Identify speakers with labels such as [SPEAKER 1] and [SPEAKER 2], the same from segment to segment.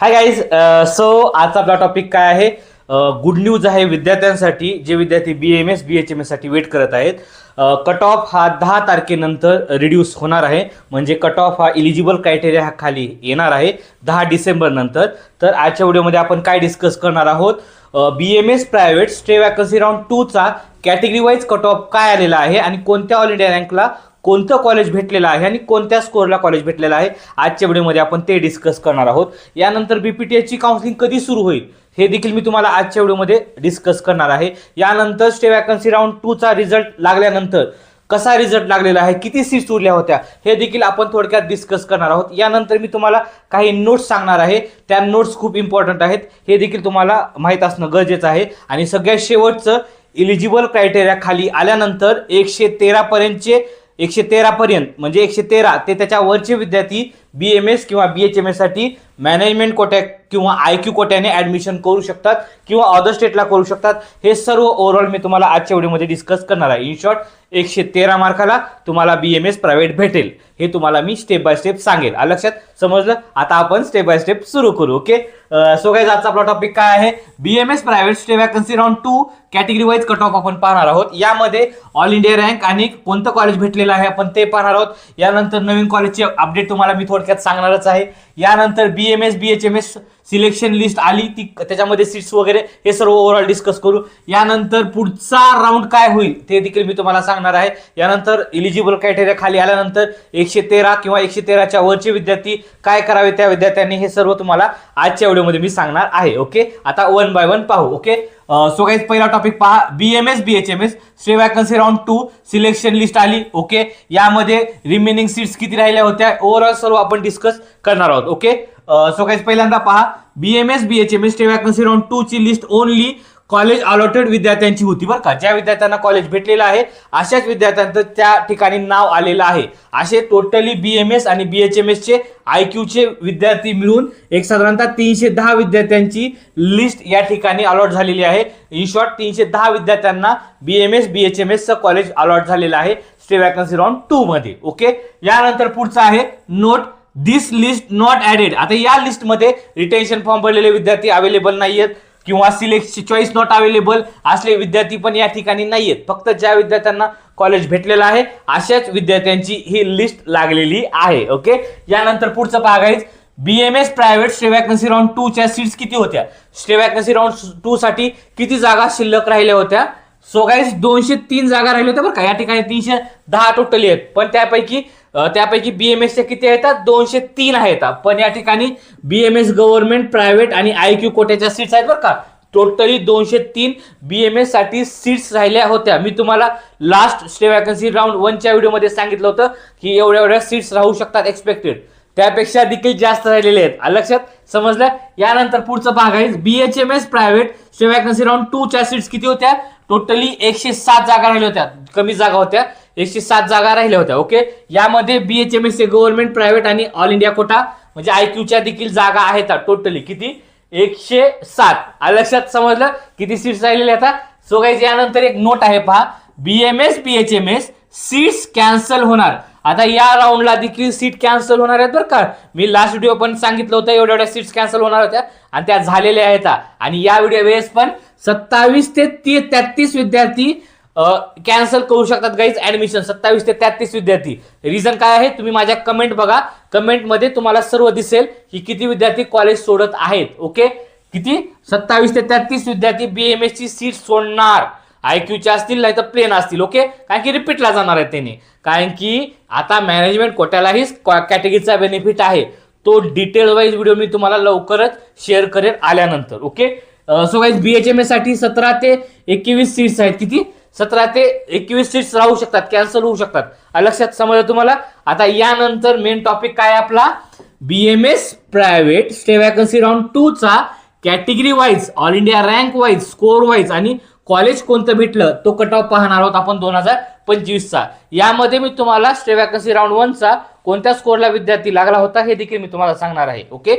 [SPEAKER 1] Hi guys so आजचा आपला topic काय आहे? Uh, गुड न्यूज आहे विद्यार्थ्यांसाठी जे विद्यार्थी B M S B H M एससाठी wait करत आहेत. Uh, कट ऑफ हा दहा तारखेनंतर रिड्यूस होणार आहे. म्हणजे कट ऑफ हा इलिजिबल क्रायटेरिया हा खाली येणार आहे दहा डिसेंबरनंतर तर आजच्या व्हिडिओमध्ये आपण काय डिस्कस करणार आहोत? B M S private stay vacancy round टूचा category wise cut off काय आलेला आहे आणि कोणत्या ऑल इंडिया रँकला कोणतं कॉलेज भेटलेलं आहे आणि कोणत्या स्कोरला कॉलेज भेटलेलं आहे आजच्या व्हिडिओमध्ये आपण ते डिस्कस करणार आहोत. यानंतर बी पी टी एची काउन्सिलिंग कधी सुरू होईल हे देखील मी तुम्हाला आजच्या व्हिडिओमध्ये डिस्कस करणार आहे. यानंतर स्टे वॅकन्सी राऊंड टूचा रिझल्ट लागल्यानंतर कसा रिझल्ट लागलेला आहे किती सीट्स उरल्या होत्या हे देखील आपण थोडक्यात डिस्कस करणार आहोत. यानंतर मी तुम्हाला काही नोट्स सांगणार आहे त्या नोट्स खूप इम्पॉर्टंट आहेत हे देखील तुम्हाला माहीत असणं गरजेचं आहे. आणि सगळ्यात शेवटचं इलिजिबल क्रायटेरिया खाली आल्यानंतर एकशे तेरापर्यंतचे एकशे तेरापर्यंत म्हणजे एकशे तेरा ते त्याच्या वरचे विद्यार्थी बी एम एस किंवा बी एच एम एससाठी मॅनेजमेंट कोट्या किंवा आय क्यू कोट्याने ॲडमिशन करू शकतात किंवा अदर स्टेटला करू शकतात. हे सर्व ओव्हरऑल मी तुम्हाला आजच्या व्हिडिओमध्ये डिस्कस करणार आहे. इन शॉर्ट एकशे तेरा मार्काला तुम्हाला बी एम एस प्रायव्हेट भेटेल. हे तुम्हाला मी स्टेप बाय स्टेप सांगेल. लक्षात? समजलं? आता आपण स्टेप बाय स्टेप सुरू करू ओके सो काय आजचा आपला टॉपिक काय आहे? B M S private stay vacancy round two category wise cut off आपण पाहणार आहोत. यामध्ये ऑल इंडिया रँक आणि कोणतं कॉलेज भेटलेलं आहे आपण ते पाहणार आहोत. यानंतर नवीन कॉलेजचे अपडेट तुम्हाला मी थोडं थोडक्यात सांगणारच आहे. यानंतर B M S B H M S selection list आली. ती त्याच्यामध्ये सीट्स वगैरे हे सर्व ओव्हरऑल डिस्कस करू. यानंतर पुढचा राऊंड काय होईल ते देखील मी तुम्हाला सांगणार आहे. यानंतर इलिजिबल क्रायटेरिया खाली आल्यानंतर एकशे तेरा किंवा एकशे तेराच्या वरचे विद्यार्थी काय करावे त्या विद्यार्थ्यांनी हे सर्व तुम्हाला आजच्या व्हिडिओमध्ये मी सांगणार आहे. ओके आता वन बाय वन पाहू. ओके सो गाईज पहिला टॉपिक पहा. B M S B H M S stay vacancy round two selection list आली. ओके यामध्ये रिमेनिंग सीट्स किती राहिल्या होत्या? ओव्हरऑल सर्व आपण डिस्कस करणार आहोत. ओके सो गाईज पहिल्यांदा पहा. B M S B H M S stay vacancy round two ची लिस्ट ओनली कॉलेज अलॉटेड विद्यार्थ्यांची होती बरं का. ज्या विद्यार्थ्यांना कॉलेज भेटलेलं आहे अशाच विद्यार्थ्यांचं त्या ठिकाणी नाव आलेलं आहे. असे टोटली बी एम एस आणि बी एच एम एसचे आय क्यूचे विद्यार्थी मिळून एक साधारणतः तीनशे दहा विद्यार्थ्यांची लिस्ट या ठिकाणी अलॉट झालेली आहे. इन शॉर्ट तीनशे दहा विद्यार्थ्यांना B M S B H M एसचं कॉलेज अलॉट झालेलं आहे स्टे वॅकन्सी राऊंड टू मध्ये. ओके यानंतर पुढचं आहे. Note this list not added आता या लिस्टमध्ये रिटेन्शन फॉर्म भरलेले विद्यार्थी अवेलेबल नाही आहेत किंवा सिलेक्ट चॉईस नॉट अवेलेबल असले विद्यार्थी पण या ठिकाणी नाहीयेत. फक्त ज्या विद्यार्थ्यांना कॉलेज भेटलेलं आहे अशाच विद्यार्थ्यांची ही लिस्ट लागलेली आहे ओके यानंतर पुढचं भाग आहे B M S private stay vacancy round टूच्या seats किती होत्या? स्टे वॅकन्सी राऊंड टू साठी किती जागा शिल्लक राहिल्या होत्या? सो गाईज दोनशे तीन जागा राहिल्या होत्या बरं का. या ठिकाणी तीनशे दहा टोटली आहेत. पण त्यापैकी त्यापैकी बी एम एसच्या किती आहेत? दोनशे तीन आहेत. पण या ठिकाणी B M S government private आणि आय क्यू कोट्याच्या सीट्स आहेत बरं का. टोटली दोनशे तीन बी एम एससाठी सीट्स राहिल्या होत्या. मी तुम्हाला लास्ट स्टे वॅकन्सी राऊंड वनच्या व्हिडिओमध्ये सांगितलं होतं की एवढ्या एवढ्या सीट्स राहू शकतात एक्सपेक्टेड त्यापेक्षा देखील जास्त राहिलेले आहेत. लक्षात समजलं? यानंतर पुढचा भाग आहे. B H M S private stay vacancy round टूच्या seats किती होत्या? टोटली एकशे सात जागा राहिल्या होत्या. कमी जागा होत्या. एकशे सात जागा राहिल्या होत्या ओके? यामध्ये B H M S government private आणि ऑल इंडिया कोटा म्हणजे आय क्यूच्या देखील जागा आहेत टोटली किती? एकशे सात. लक्षात समजलं किती सीट्स राहिलेल्या आता? सो गाईज यानंतर एक नोट आहे पहा. B M S H M S seats cancel होणार. आता या राऊंडला देखील सीट कॅन्सल होणार आहेत बरं का. मी लास्ट व्हिडिओ पण सांगितलं होतं एवढ्या एवढ्या सीट्स कॅन्सल होणार होत्या. आणि त्या झालेल्या आहेत आणि या व्हिडिओ वेळेस पण सत्तावीस ते ती तेहतीस विद्यार्थी कॅन्सल करू शकतात गाईज ऍडमिशन सत्तावीस ते तेहतीस विद्यार्थी. रिझन काय आहे? तुम्ही माझ्या कमेंट बघा. कमेंटमध्ये तुम्हाला सर्व दिसेल की किती विद्यार्थी कॉलेज सोडत आहेत. ओके किती? सत्तावीस ते तेहतीस विद्यार्थी बी एम एस ची सीट सोडणार. आय क्यूच्या असतील नाही तर प्लेन असतील. ओके कारण की रिपीटला जाणार आहे त्याने. कारण की आता मॅनेजमेंट कोट्यालाही कॅटेगरीचा बेनिफिट आहे. तो डिटेल वाईज व्हिडिओ मी तुम्हाला लवकरच शेअर करेल आल्यानंतर. Okay so guys B H M एससाठी सतरा ते एकवीस सीट्स आहेत. किती? सतरा ते एकवीस सीट्स राहू शकतात कॅन्सल होऊ शकतात. लक्षात समजलं तुम्हाला? आता यानंतर मेन टॉपिक काय आपला? B M S private stay vacancy round two चा category wise all India rank wise score wise आणि कॉलेज कोणतं भेटलं तो कट ऑफ पाहणार आहोत आपण दोन हजार पंचवीसचा यामध्ये मी तुम्हाला स्टे वॅकन्सी राऊंड वनचा कोणत्या स्कोरला विद्यार्थी लागला होता हे देखील मी तुम्हाला सांगणार आहे ओके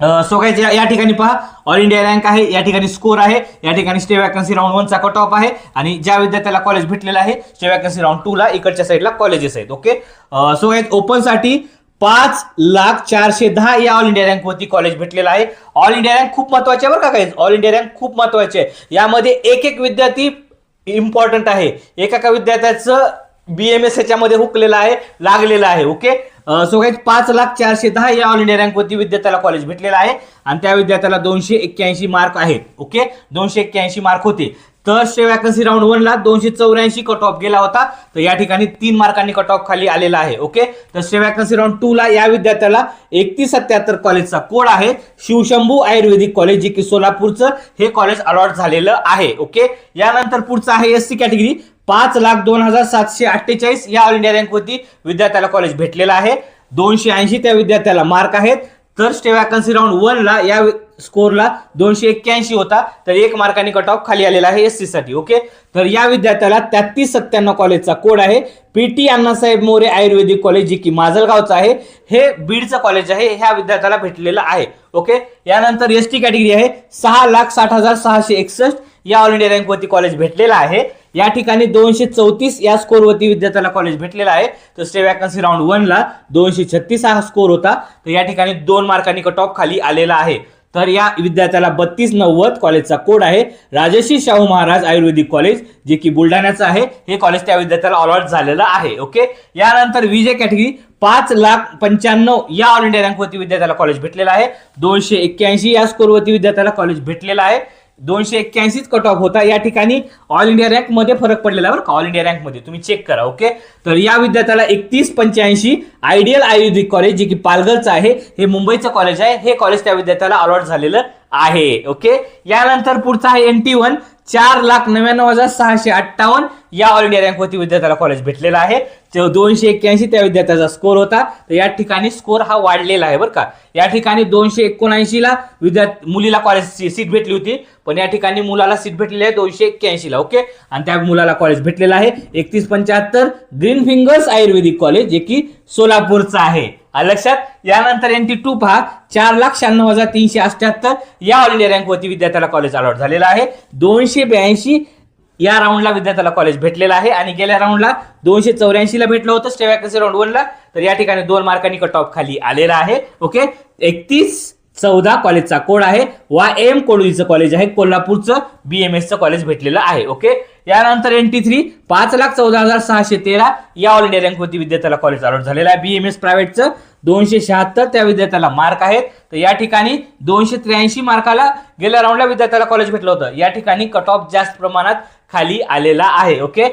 [SPEAKER 1] सो काय या ठिकाणी पहा. ऑल इंडिया रँक आहे. या ठिकाणी स्कोर आहे. या ठिकाणी स्टे वॅकन्सी राऊंड वनचा कट ऑफ आहे. आणि ज्या विद्यार्थ्याला कॉलेज भेटलेलं आहे स्टे वॅकन्सी राऊंड टू ला इकडच्या साईडला कॉलेजेस आहेत. ओके सो ओपनसाठी पाच लाख चारशे दहा या ऑल इंडिया रँक वरती कॉलेज भेटलेला आहे. ऑल इंडिया रँक खूप महत्त्वाचे आहे बरं का काही ऑल इंडिया रँक खूप महत्त्वाचे आहे. यामध्ये एक एक विद्यार्थी इम्पॉर्टंट आहे. एका एका विद्यार्थ्याचं बी एम एस याच्यामध्ये हुकलेलं आहे लागलेलं आहे. ओके सो काही पाच लाख चारशे दहा या ऑल इंडिया रँकवरती विद्यार्थ्याला कॉलेज भेटलेलं आहे. आणि त्या विद्यार्थ्याला दोनशे एक्क्याऐंशी मार्क आहेत. ओके दोनशे एक्क्याऐंशी मार्क होते. तर स्टे वॅकन्सी राऊंड वनला दोनशे चौऱ्याऐंशी कट ऑफ गेला होता. तर या ठिकाणी तीन मार्कांनी कट ऑफ खाली आलेला आहे. ओके तर स्टे वॅकन्सी राऊंड टू ला या विद्यार्थ्याला एकतीस सत्याहत्तर कॉलेजचा कोड आहे. शिवशंभू आयुर्वेदिक कॉलेज जे की सोलापूरचं हे कॉलेज अलॉट झालेलं आहे. ओके यानंतर पुढचं आहे एस सी कॅटेगरी पाच लाख दोन हजार सातशे अठ्ठेचाळीस या ऑल इंडिया रँकवरती विद्यार्थ्याला कॉलेज भेटलेलं आहे. दोनशे ऐंशी त्या विद्यार्थ्याला मार्क आहेत. तर स्टे वॅकन्सी राऊंड वनला या स्कोरला दोनशे एक्क्याऐंशी होता. तर एक मार्काने कट ऑफ खाली आलेला आहे एस सी साठी ओके तर या विद्यार्थ्याला तेहतीस सत्त्याण्णव कॉलेजचा कोड आहे. P T Annasaheb More Ayurvedic college जे की माजलगावचं आहे हे बीडचं कॉलेज आहे ह्या विद्यार्थ्याला भेटलेलं आहे ओके यानंतर एस टी कॅटेगरी आहे. सहा लाख साठ हजार सहाशे एकसष्ट. या ऑल इंडिया रँकवरती कॉलेज भेटलेलं आहे. या ठिकाणी दोनशे चौतीस या स्कोरवरती विद्यार्थ्याला कॉलेज भेटलेलं आहे. तर स्टे वॅकन्सी राऊंड वनला दोनशे छत्तीस हा स्कोर होता. तर या ठिकाणी दोन मार्कांनी कट ऑफ खाली आलेला आहे. तर या विद्यार्थ्याला बत्तीस नव्वद कॉलेजचा कोड आहे. राजश्री शाहू महाराज आयुर्वेदिक कॉलेज जे की बुलढाण्याचं आहे. हे कॉलेज त्या विद्यार्थ्याला अलॉट झालेलं आहे. ओके यानंतर विजय कॅटेगरी पाच लाख पंच्याण्णव या ऑल इंडिया रँकवरती विद्यार्थ्याला कॉलेज भेटलेलं आहे. दोनशे एक्क्याऐंशी या स्कोरवरती विद्यार्थ्याला कॉलेज भेटलेलं आहे. दोनशे एक्क्याऐंशीच कट ऑफ होता. या ठिकाणी ऑल इंडिया रँकमध्ये फरक पडलेला बरं का. ऑल इंडिया रँकमध्ये. तुम्ही चेक करा ओके तर या विद्यार्थ्याला एकतीस पंच्याऐंशी आयडियल आयुर्वेदिक कॉलेज जे की पालघरचं आहे हे मुंबईचं कॉलेज आहे हे कॉलेज त्या विद्यार्थ्याला अलॉट झालेलं आहे ओके यानंतर पुढचा आहे एन टी वन चार लाख नव्याण्णव हजार सहाशे अठ्ठावन्न. या ऑल इंडिया रँकवरती विद्यार्थ्याला कॉलेज भेटलेला आहे. दोनशे एक्क्याऐंशी त्या विद्यार्थ्याचा स्कोर होता. तर या ठिकाणी स्कोर हा वाढलेला आहे बरं का. या ठिकाणी दोनशे एकोणऐंशीला विद्यार्थी मुलीला कॉलेजची सीट भेटली होती. पण या ठिकाणी मुलाला सीट भेटलेली आहे दोनशे एक्क्याऐंशीला ओके आणि त्या मुलाला कॉलेज भेटलेलं आहे. एकतीस पंच्याहत्तर ग्रीन फिंगर्स आयुर्वेदिक कॉलेज जे की सोलापूरचं आहे. लक्षात? यानंतर एन टी टू पहा. चार लाख शहाण्णव हजार तीनशे अठ्याहत्तर या ऑल इंडिया रँकवरती विद्यार्थ्याला कॉलेज अलॉट झालेला आहे. दोनशे ब्याऐंशी या राऊंडला विद्यार्थ्याला कॉलेज भेटलेलं आहे. आणि गेल्या राऊंडला दोनशे चौऱ्याऐंशीला भेटलं होतं. स्टे वॅकन्सी राऊंड वनला तर या ठिकाणी दोन मार्कांनी कट ऑफ खाली आलेला आहे. ओके एकतीस चौदा कॉलेजचा कोड आहे. वा एम कोडवीचं कॉलेज आहे. कोल्हापूरचं बी एम एसचं कॉलेज भेटलेलं आहे. ओके यानंतर एन टी थ्री पाच लाख चौदा हजार सहाशे तेरा या ऑल इंडिया रँकवरती विद्यार्थ्याला कॉलेज अलॉट झालेला आहे. बी एम एस प्रायव्हेटचं दोनशे शहात्तर त्या विद्यार्थ्याला मार्क आहेत. तर या ठिकाणी दोनशे त्र्याऐंशी मार्काला गेल्या राऊंडला विद्यार्थ्याला कॉलेज भेटलं होतं. या ठिकाणी कट ऑफ जास्त प्रमाणात खाली आलेला आहे. ओके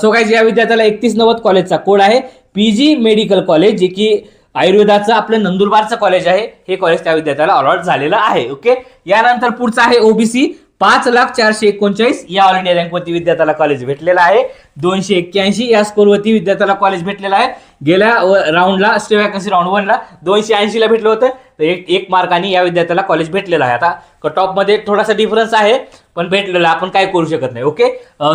[SPEAKER 1] सो काय या विद्यार्थ्याला एकतीस नव्वद कॉलेजचा कोड आहे. पीजी मेडिकल कॉलेज जे की आयुर्वेदाचं आपलं नंदुरबारचं कॉलेज आहे. हे कॉलेज त्या विद्यार्थ्याला अलॉट झालेलं आहे. ओके यानंतर पुढचं आहे ओबीसी पाच लाख चारशे एकोणचाळीस या ऑल इंडिया रँकवरती विद्यार्थ्याला कॉलेज भेटलेलं आहे. दोनशे एक्क्याऐंशी या स्कोरवरती विद्यार्थ्याला कॉलेज भेटलेलं आहे. गेल्या राऊंडला स्टे वॅकन्सी राऊंड वनला दोनशे ऐंशीला भेटलं होतं. तर एक एक मार्काने या विद्यार्थ्याला कॉलेज भेटलेलं आहे. आता कट ऑफ थोडासा डिफरन्स आहे पण भेटलेला आपण काय करू शकत नाही ओके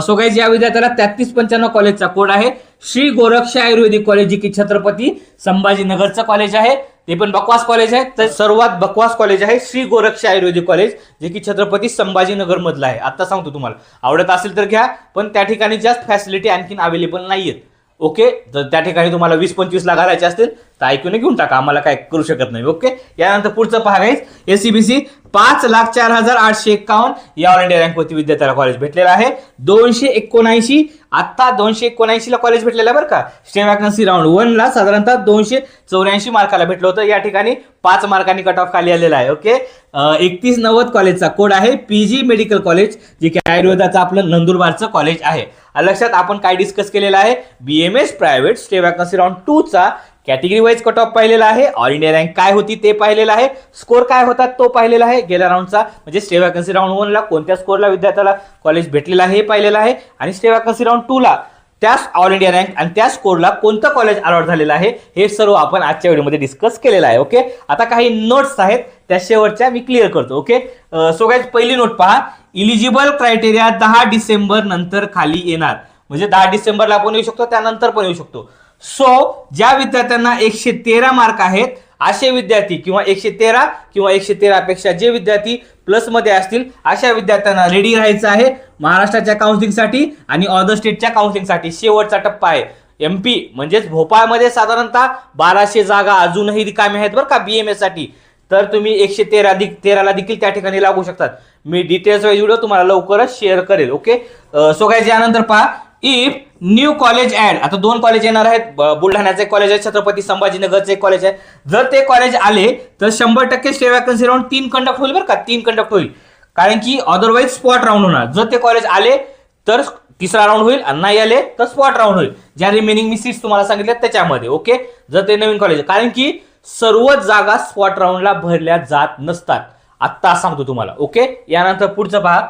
[SPEAKER 1] सो गाईज या विद्यार्थ्याला तेहतीस पंच्याण्णव कॉलेजचा कोड आहे. श्री गोरक्ष आयुर्वेदिक कॉलेज जी की छत्रपती संभाजीनगरचं कॉलेज आहे. ते पण बकवास कॉलेज आहे. तर सर्वात बकवास कॉलेज आहे श्री गोरक्ष आयुर्वेदिक कॉलेज जे की छत्रपती संभाजीनगर मधलं आहे. आता सांगतो तुम्हाला. आवडत असेल तर घ्या पण त्या ठिकाणी जास्त फॅसिलिटी आणखीन अवेलेबल नाहीयेत. ओके तर त्या ठिकाणी तुम्हाला वीस पंचवीसला घालायचे असतील तर ऐकून घेऊन टाका. आम्हाला काय करू शकत नाही. ओके यानंतर पुढचं पहा एसीबीसी पाच लाख चार हजार आठशे एक्कावन्न या ऑल इंडिया रँक वरती विद्यार्थ्याला कॉलेज भेटलेलं आहे. दोनशे एकोणऐंशी आत्ता दोनशे एकोणऐंशीला कॉलेज भेटलेलं आहे बरं का. स्टेम वॅकन्सी राऊंड वनला साधारणतः दोनशे चौऱ्याऐंशी मार्काला भेटलं होतं. या ठिकाणी पाच मार्कांनी कट ऑफ खाली आलेला आहे ओके एकतीस नव्वद कॉलेजचा कोड आहे. पी जी मेडिकल कॉलेज जे की आयुर्वेदाचं आपलं नंदुरबारचं कॉलेज आहे. लक्षात आपण काय डिस्कस केलेलं आहे? B M S private stay vacancy round टूचा category wise cut off पाहिलेला आहे. ऑल इंडिया रँक काय होती ते पाहिलेलं आहे. स्कोर काय होता तो पाहिलेला आहे. गेल्या राऊंडचा म्हणजे स्टे वॅकन्सी राऊंड वनला कोणत्या स्कोरला विद्यार्थ्याला कॉलेज भेटलेलं आहे हे पाहिलेलं आहे. आणि स्टे वॅकन्सी राऊंड टूला त्याच ऑल इंडिया रँक आणि त्या स्कोरला कोणतं कॉलेज अलॉट झालेलं आहे हे सर्व आपण आजच्या व्हिडिओमध्ये डिस्कस केलेलं आहे. ओके आता काही नोट्स आहेत. त्या शेवटच्या मी क्लिअर करतो. ओके सो काय पहिली नोट पहा. इलिजिबल क्रायटेरिया दहा डिसेंबर नंतर खाली येणार. म्हणजे दहा डिसेंबरला आपण येऊ शकतो. त्यानंतर पण येऊ शकतो. सो ज्या विद्यार्थ्यांना एकशे तेरा मार्क आहेत असे विद्यार्थी किंवा एकशे तेरा किंवा एकशे तेरापेक्षा जे विद्यार्थी प्लसमध्ये असतील अशा विद्यार्थ्यांना रेडी राहायचं आहे महाराष्ट्राच्या काउन्सिलिंगसाठी आणि अदर स्टेटच्या काउन्सिलिंगसाठी शेवटचा टप्पा आहे. एम पी म्हणजेच भोपाळमध्ये साधारणतः बाराशे जागा अजूनही रिकामी आहेत बरं का बी एम एसाठी तर तुम्ही एकशे तेरा दि तेराला देखील त्या ठिकाणी लागू शकतात. मी डिटेल्स वाईज व्हिडिओ तुम्हाला लवकरच शेअर करेल ओके सो काय यानंतर पहा इफ न्यू कॉलेज ऍड. आता दोन कॉलेज येणार आहेत. ब- बुलढाण्याचे कॉलेज आहे छत्रपती संभाजीनगरचे कॉलेज आहे जर ते कॉलेज आले तर शंभर टक्के स्टे वॅकन्सी राऊंड तीन कंडक्ट होईल बरं का? तीन कंडक्ट होईल. कारण की अदरवाईज स्पॉट राऊंड होणार. जर ते कॉलेज आले तर तिसरा राऊंड होईल. आणि नाही आले तर स्पॉट राऊंड होईल. ज्या रिमेनिंग मी सीट्स तुम्हाला सांगितल्या त्याच्यामध्ये ओके जर ते नवीन कॉलेज कारण की सर्व जागा स्पॉट राऊंडला भरल्या जात नसतात. आत्ता सांगतो तुम्हाला ओके यानंतर पुढचं पहा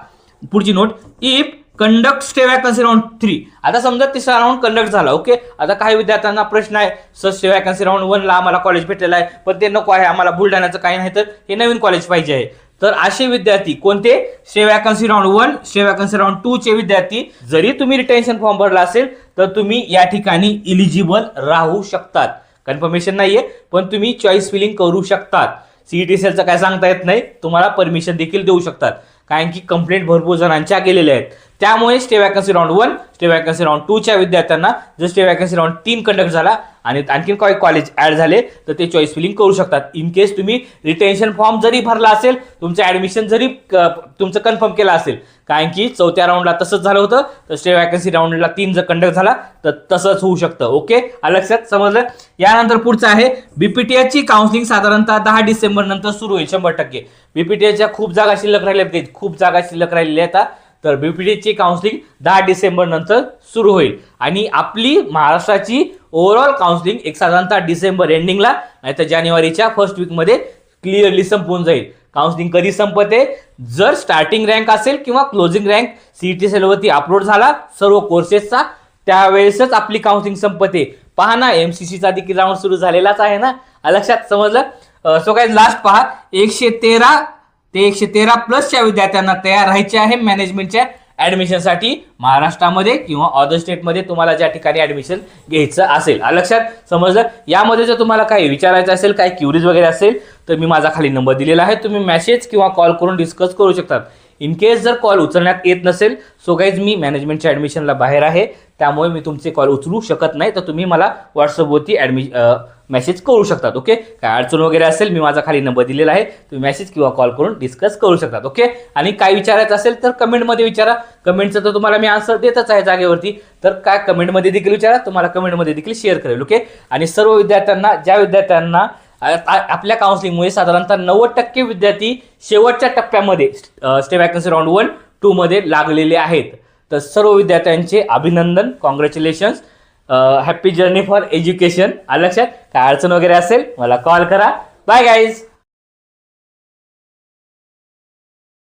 [SPEAKER 1] पुढची note. If conduct stay vacancy round three आता समजा तिसरा राऊंड कंडक्ट झाला ओके आता काही विद्यार्थ्यांना प्रश्न आहे सर स्टे वॅकन्सी राऊंड वनला आम्हाला कॉलेज भेटलेलं आहे पण ते नको आहे आम्हाला बुलढाण्याचं काही नाही तर हे नवीन कॉलेज पाहिजे आहे. तर असे विद्यार्थी कोणते? Stay vacancy round one stay vacancy round two चे विद्यार्थी जरी तुम्ही रिटेन्शन फॉर्म भरला असेल तर तुम्ही या ठिकाणी इलिजिबल राहू शकतात. कन्फर्मेशन नाहीये पण तुम्ही चॉईस फिलिंग करू शकतात. सीईटी सेलचं काय सांगता येत नाही तुम्हाला परमिशन देखील देऊ शकतात. कारण की कंप्लेंट भरपूर जणांच्या गेलेल्या आहेत. त्यामुळे stay vacancy round one stay vacancy round टूच्या विद्यार्थ्यांना जर स्टे वॅकन्सी राऊंड तीन कंडक्ट झाला आणि आणखीन काही कॉलेज ऍड झाले तर ते चॉईस फिलिंग करू शकतात. इन केस तुम्ही रिटेन्शन फॉर्म जरी भरला असेल तुमचं ऍडमिशन जरी तुमचं कन्फर्म केलं असेल कारण की चौथ्या राऊंडला तसंच झालं होतं तर स्टे वॅकन्सी राऊंडला तीन जर कंडक्ट झाला तर तसंच होऊ शकतं. ओके लक्षात समजलं? यानंतर पुढचं आहे बीपीटीएची काउन्सिलिंग साधारणतः दहा डिसेंबर नंतर सुरू होईल शंभर टक्के. बीपीटीएच्या खूप जागा शिल्लक राहिल्या आहेत खूप जागा शिल्लक राहिलेल्या आहेत तर बीपीटीची काउन्सिलिंग दहा डिसेंबर नंतर सुरू होईल. आणि आपली महाराष्ट्राची ओव्हरऑल काउन्सिलिंग एक साधारणतः डिसेंबर एंडिंगला नाही तर जानेवारीच्या फर्स्ट वीकमध्ये क्लिअरली संपून जाईल. काउन्सिलिंग कधी संपते? जर स्टार्टिंग रँक असेल किंवा क्लोजिंग रँक सीईटी सेलवरती अपलोड झाला सर्व कोर्सेसचा त्यावेळेसच आपली काउन्सिलिंग संपते. पहा ना एम सी सीचा देखील राऊंड सुरू झालेलाच आहे ना. लक्षात समजलं? सो काय लास्ट पहा. एकशे तेरा ते एकशे तेरा प्लसच्या विद्यार्थ्यांना तयार राहायचे आहे मॅनेजमेंटच्या ऍडमिशनसाठी महाराष्ट्रामध्ये किंवा अदर स्टेटमध्ये तुम्हाला ज्या ठिकाणी ऍडमिशन घ्यायचं असेल. लक्षात समजलं? यामध्ये जर तुम्हाला काही विचारायचं असेल काही क्युरीज वगैरे असेल तर मी माझा खाली नंबर दिलेला आहे. तुम्ही मेसेज किंवा कॉल करून डिस्कस करू शकतात. इन केस जर कॉल उचलण्यात येत नसेल सो गाईज मी मॅनेजमेंटच्या ॲडमिशनला बाहेर आहे. त्यामुळे मी तुमचे कॉल उचलू शकत नाही. तर तुम्ही मला व्हॉट्सअपवरती ॲडमि मेसेज करू शकतात ओके काय अडचण वगैरे असेल मी माझा खाली नंबर दिलेला आहे तुम्ही मेसेज किंवा कॉल करून डिस्कस करू शकतात ओके आणि काय विचारायचं असेल तर कमेंटमध्ये विचारा. कमेंटचं तर तुम्हाला मी आन्सर देतच आहे जागेवरती. तर काय कमेंटमध्ये देखील विचारा तुम्हाला कमेंटमध्ये देखील शेअर करेल ओके आणि सर्व विद्यार्थ्यांना ज्या विद्यार्थ्यांना आपल्या काउन्सिलिंगमुळे साधारणतः नव्वद टक्के विद्यार्थी शेवटच्या टप्प्यामध्ये स्टे वॅकन्सी राऊंड वन टूमध्ये लागलेले आहेत. तर सर्व विद्यार्थ्यांचे अभिनंदन congratulations happy journey for education लक्षात? काय अडचण वगैरे असेल मला कॉल करा. Bye guys